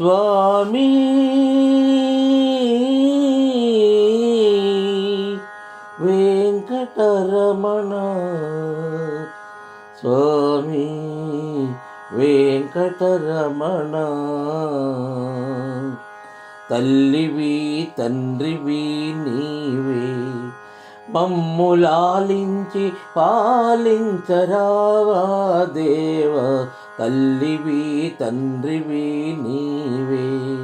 స్వామి. వెంకటరమణ. స్వామి వెంకటరమణ. తల్లివి తండ్రివి నీవే. మమ్ములాలించి పాలించరావా దేవ? తల్లివి తండ్రివి నీవే.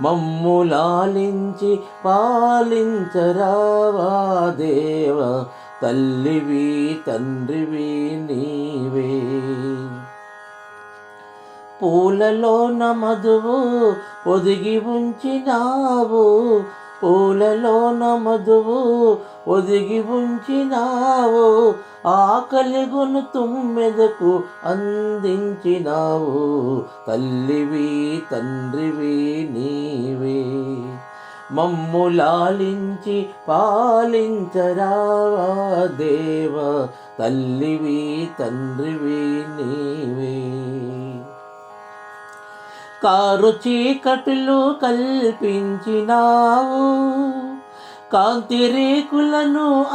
మమ్ములాలించి పాలించరావా దేవ? తల్లివి తండ్రివి నీవే. పూలలో మధువు ఒదిగి ఉంచినావు. పూలలో మధువు ఒదిగి ఉంచినావు. ఆకలిగును తుమ్మెదకు అందించినావు. తల్లివి తండ్రివి నీవే. మమ్ములాలించి పాలించరావా దేవ. తల్లివి తండ్రివి నీవే. కారు చీకటులు కల్పించినావు. కాంతి రేకులను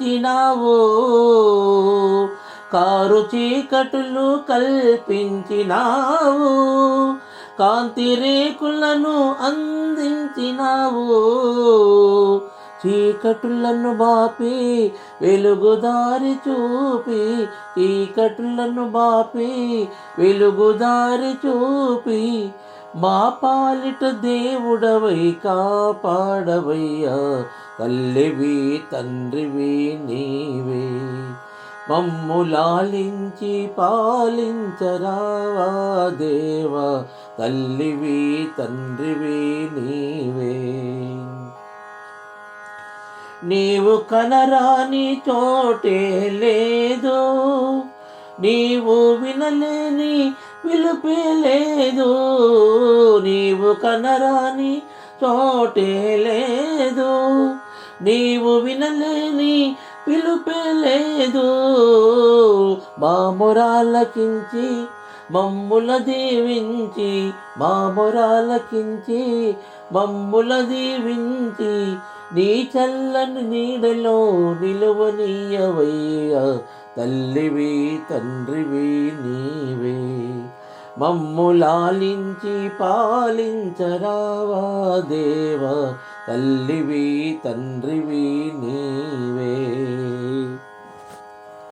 అందించినావు కారు చీకటులు కల్పించినావు? కాంతి రేకులను అందించినావు? చీకటులను బాపి వెలుగుదారి చూపి చీకటులను బాపి వెలుగుదారి చూపి మా పాలిట దేవుడవై కాపాడవయ్యా. తల్లివి తండ్రివి నీవే. మమ్ములాలించి పాలించరావా దేవా. తల్లివి తండ్రివి నీవే. నీవు కనరాని చోటే లేదు. నీవు వినలేని పిలుపేలేదు నీవు కనరాని చోటే లేదు. నీవు వినలేని పిలుపెలేదు లేదు. కించి మమ్ముల దీవించి మా మొరాలకించి మమ్ముల దీవించి నీ చల్లని నీడలో నిలువనీయవయ్యా. తల్లివి తండ్రివి నీవే. మమ్ములాలించి పాలించరావా దేవా తల్లివి తండ్రివి నీవే.